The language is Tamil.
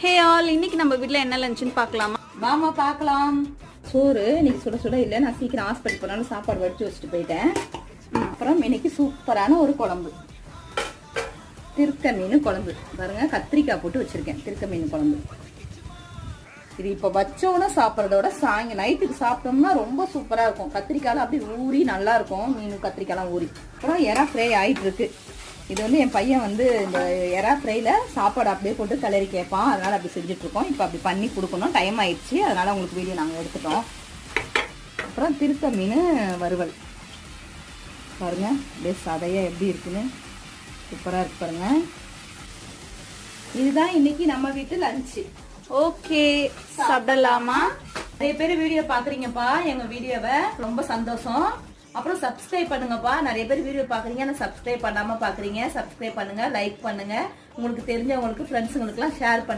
ஹே ஆல் இன்னைக்கு நம்ம வீட்ல என்ன லஞ்சுன்னு பார்க்கலாமா? வாமா பார்க்கலாம். சோறு இன்னைக்கு சுட சுட இல்லை. நான் சீக்கிரம் ஹாஸ்பிட்டல் போனாலும் சாப்பாடு வடிச்சு வச்சுட்டு போயிட்டேன். அப்புறம் இன்னைக்கு சூப்பரான ஒரு குழம்பு. திருக்க மீன் குழம்பு. பாருங்க கத்திரிக்காய் போட்டு வச்சிருக்கேன். திருக்க மீன் குழம்பு. இது இப்போ வச்சோன்னே சாப்பிட்றதோட சாயங்க நைட்டுக்கு சாப்பிட்டோம்னா ரொம்ப சூப்பராக இருக்கும். கத்திரிக்காய்லாம் அப்படி ஊறி நல்லாயிருக்கும் மீன் கத்திரிக்காய்லாம் ஊறி. அப்புறம் எறா ஃப்ரை ஆகிட்டு இருக்கு. இது வந்து என் பையன் வந்து இந்த எறா ஃப்ரைல சாப்பாடு அப்படியே போட்டு கிளறி கேட்பான். அதனால அப்படி செஞ்சுட்டு இருக்கோம் இப்போ அப்படி பண்ணி கொடுக்கணும். டைம் ஆயிடுச்சு. அதனால உங்களுக்கு வீடியோ நாங்கள் எடுத்துட்டோம். அப்புறம் திருக்க மீன் வறுவல். பாருங்க அப்படியே சதையா எப்படி இருக்குன்னு. சூப்பராக இருக்கு பாருங்க. இதுதான் இன்னைக்கு நம்ம வீட்டு லஞ்சு ஓகே சாப்பிடலாமா? நிறைய பேர் வீடியோ பாக்குறீங்கப்பா எங்க வீடியோவை ரொம்ப சந்தோஷம். அப்புறம் சப்ஸ்கிரைப் பண்ணுங்கப்பா. நிறைய பேர் வீடியோ பாக்குறீங்க ஆனா சப்ஸ்கிரைப் பண்ணாம பாக்குறீங்க சப்ஸ்கிரைப் பண்ணுங்க லைக் பண்ணுங்க. உங்களுக்கு தெரிஞ்சவங்களுக்கு ஃப்ரெண்ட்ஸுங்களுக்குலாம் ஷேர் பண்ணுங்க.